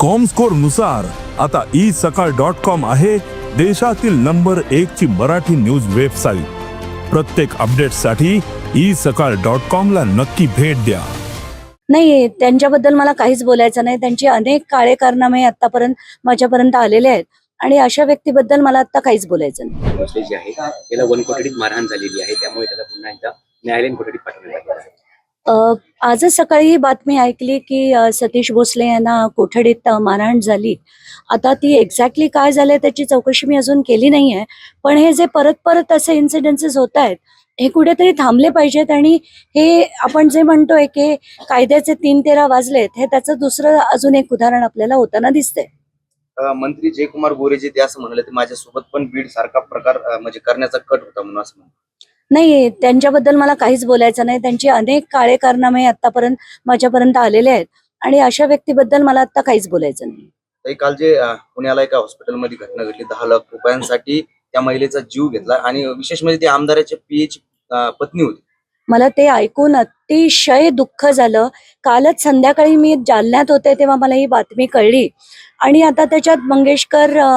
कॉमस्कोरनुसार आता ई सकाळ dot com आहे देशातील नंबर एक ची मराठी न्यूज वेबसाईट प्रत्येक अपडेटसाठी ई सकाळ डॉट कॉम ला नक्की भेट द्या. नाही त्यांच्याबद्दल मला काहीच बोलायचं नाही. त्यांचे अनेक काळे कारनामे आतापर्यंत माझ्यापर्यंत आलेले आहेत. आणि अशा व्यक्तीबद्दल मला आता काहीच बोलायचं नाही. जे आहे त्याला वन कोठडीत मारहाण झालेली आहे. त्यामुळे त्याला पुन्हा एकदा न्यायालयीन कोठडीत पाठवण्यात आले आजच सकाळी ही बातमी ऐकली की सतीश भोसले यांना कोठडीत मारहाण झाली. आता ती एक्झॅक्टली काय झालंय त्याची चौकशी मी अजून केली नाहीये. पण हे जे परत परत असे इन्सिडेन्सेस होत आहेत हे कुठेतरी थांबले पाहिजेत आणि हे आपण जे म्हणतोय की कायद्याचे तीन तेरा वाजलेत हे त्याचं दुसरं अजून एक उदाहरण आपल्याला होताना दिसतंय. मंत्री जयकुमार गोरेजी ते असं म्हणाले ते माझ्यासोबत पण बीड सारखा प्रकार म्हणजे करण्याचा कट होता म्हणून असं नाही त्यांच्याबद्दल मला काहीच बोलायचं नाही. त्यांचे अनेक काळे कारनामे आतापर्यंत माझ्यापर्यंत आलेले आहेत. आणि अशा व्यक्तीबद्दल मला आता काहीच बोलायचं नाही. ताई, काल जे अ, पुण्याला एका हॉस्पिटलमध्ये घटना घडली दहा लाख रुपयांसाठी त्या महिलेचा जीव घेतला. आणि विशेष म्हणजे ती आमदाराच्या पीएची पत्नी होती. मला ते ऐकून अतिशय दुःख झालं. कालच संध्याकाळी मी जालन्यात होते तेव्हा मला ही बातमी कळली. आणि आता त्याच्यात मंगेशकर अ,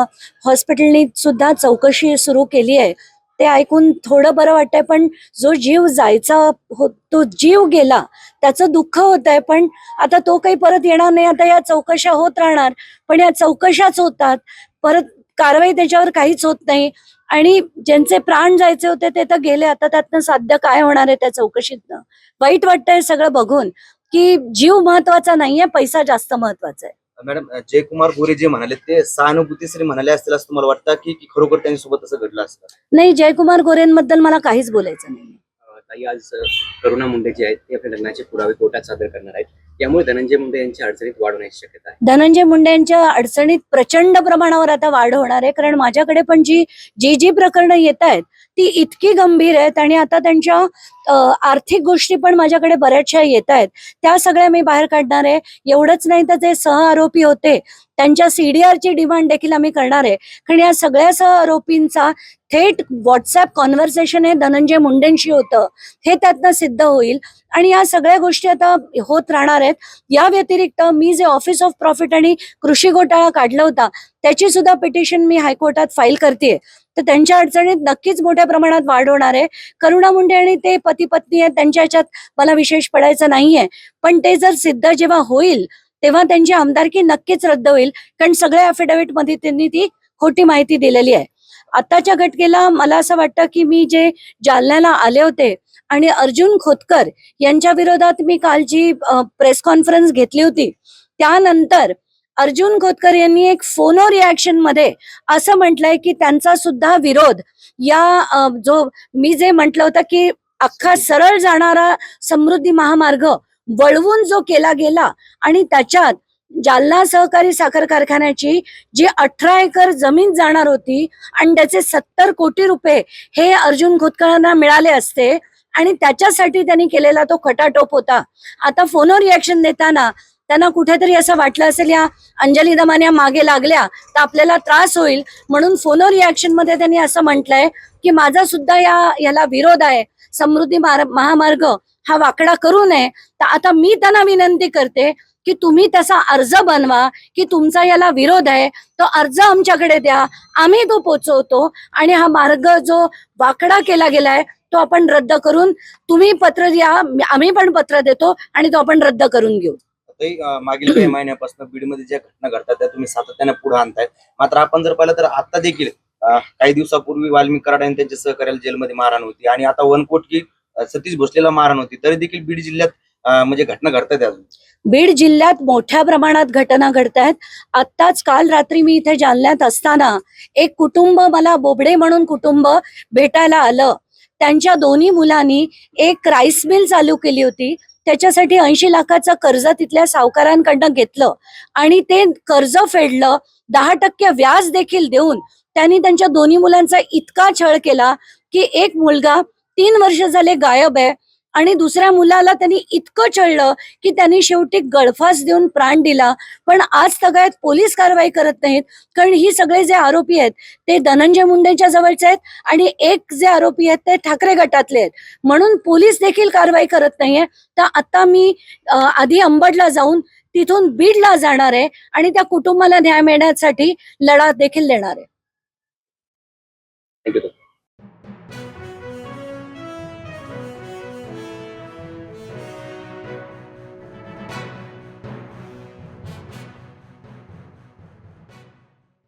हॉस्पिटलनी सुद्धा चौकशी सुरू केली आहे. ते ऐकून थोडं बरं वाटतंय पण जो जीव जायचा हो तो जीव गेला त्याचं दुःख होत आहे पण आता तो काही परत येणार नाही. आता या चौकशा होत राहणार पण या चौकशाच होतात. परत कारवाई त्याच्यावर काहीच होत नाही. आणि ज्यांचे प्राण जायचे होते ते तर गेले. आता त्यातनं साध्य काय होणार आहे त्या चौकशीतनं? वाईट वाटतंय सगळं बघून की जीव महत्त्वाचा नाहीये पैसा जास्त महत्त्वाचा आहे. मॅडम जयकुमार गोरे जे म्हणाले ते सहानुभूतीश्री म्हणाले असतील असं तुम्हाला वाटतं की की खरोखर त्यांच्यासोबत असं घडलं असतं? नाही जयकुमार गोरेंबद्दल मला काहीच बोलायचं नाही. ताई आज करुणा मुंडे जे आहेत ते आपल्या लग्नाचे पुरावे कोर्टात सादर करणार आहेत. यामुळे धनंजय मुंडे यांच्या अडचणीत वाढ होण्याची शक्यता आहे. धनंजय मुंडे यांच्या अडचणीत प्रचंड प्रमाणावर आता वाढ होणार आहे. कारण माझ्याकडे पण जी जी जी प्रकरणं येत आहेत ती इतकी गंभीर आहेत आणि आता त्यांच्या आर्थिक गोष्टी पण माझ्याकडे बऱ्याचशा येत आहेत. त्या सगळ्या मी बाहेर काढणार आहे. एवढंच नाही तर जे सह आरोपी होते त्यांच्या सीडीआरची डिमांड देखील आम्ही करणार आहे. कारण या सगळ्या सह आरोपींचा थेट व्हॉट्सअप कॉन्व्हर्सेशन हे धनंजय मुंडेंशी होतं. हे त्यातनं सिद्ध होईल. आणि या सगळ्या गोष्टी आता होत राहणार आहेत. या व्यतिरिक्त मी जे ऑफिस ऑफ प्रॉफिट आणि कृषी घोटाळा काढला होता त्याची सुद्धा पिटिशन मी हायकोर्टात फाईल करते तर त्यांच्या अडचणीत नक्कीच मोठ्या प्रमाणात वाढ होणार आहे. करुणा मुंडे आणि ते पती पत्नी आहेत त्यांच्या ह्याच्यात मला विशेष पडायचं नाहीये. पण ते जर सिद्ध जेव्हा होईल तेव्हा त्यांची आमदारकी नक्कीच रद्द होईल. कारण सगळ्या अफिडेव्हिटमध्ये त्यांनी ती खोटी माहिती दिलेली आहे. आताच्या घटकेला मला असं वाटतं की मी जे जालन्याला आले होते आणि अर्जुन खोतकर यांच्या विरोधात मी काल जी प्रेस कॉन्फरन्स घेतली होती त्यानंतर अर्जुन खोतकर यांनी एक फोनो रिॲक्शनमध्ये असं म्हटलंय की त्यांचा सुद्धा विरोध या जो मी जे म्हटलं होतं की अख्खा सरळ जाणारा समृद्धी महामार्ग वळवून जो केला गेला आणि त्याच्यात जालना सहकारी साखर कारखान्याची जी अठरा एकर जमीन जाणार होती आणि त्याचे सत्तर कोटी रुपये हे अर्जुन खोतकरांना मिळाले असते आणि त्याच्यासाठी त्यांनी केलेला तो खटाटोप होता. आता फोनो रिॲक्शन देताना त्यांना कुठेतरी असं वाटलं असेल या अंजली दमान्या मागे लागल्या तर आपल्याला त्रास होईल. म्हणून फोनो रिॲक्शनमध्ये त्यांनी असं म्हटलंय की माझा सुद्धा या याला विरोध आहे. समृद्धी महामार्ग हा वाकडा करू नये. तर आता मी त्यांना विनंती करते की तुम्ही तसा अर्ज बनवा की तुमचा याला विरोध आहे तो अर्ज आमच्याकडे द्या. आम्ही तो पोचवतो आणि हा मार्ग जो वाकडा केला गेलाय तो आपण रद्द करून तुम्ही पत्र द्या आम्ही पण पत्र देतो आणि तो आपण रद्द करून घेऊ. मागील काही महिन्यापासून बीडमध्ये ज्या घटना घडतात त्या तुम्ही सातत्याने पुढे आणताय. मात्र आपण जर पाहिलं तर आता देखील काही दिवसापूर्वी वाल्मिक कराड आणि त्यांच्या सहकार्याला जेलमध्ये मारहाण होती. आणि आता वनकोट की अ, सतीश भोसलेला मारहाण होती. तरी देखील बीड जिल्ह्यात म्हणजे घटना घडतात अजून. बीड जिल्ह्यात मोठ्या प्रमाणात घटना घडत आहेत. आत्ताच काल रात्री मी इथे जालन्यात असताना एक कुटुंब मला बोबडे म्हणून कुटुंब भेटायला आलं. त्यांच्या दोन्ही मुलांनी एक राईस मिल चालू केली होती. त्याच्यासाठी ऐंशी लाखाचं कर्ज तिथल्या सावकारांकडनं घेतलं आणि ते कर्ज फेडलं. दहा टक्के व्याज देखील देऊन त्यांनी त्यांच्या दोन्ही मुलांचा इतका छळ केला की एक मुलगा तीन वर्ष झाले गायब आहे. आणि दुसऱ्या मुलाला त्यांनी इतकं चळलं की त्यांनी शेवटी गळफास देऊन प्राण दिला. पण आज सगळ्यात पोलीस कारवाई करत नाहीत. कारण ही सगळे जे आरोपी आहेत ते धनंजय मुंडेच्या जवळचे आहेत आणि एक जे आरोपी आहेत ते ठाकरे गटातले आहेत. म्हणून पोलीस देखील कारवाई करत नाहीये. तर आता मी आधी अंबडला जाऊन तिथून बीडला जाणार आहे आणि त्या कुटुंबाला न्याय मिळण्यासाठी लढा देखील देणार आहे.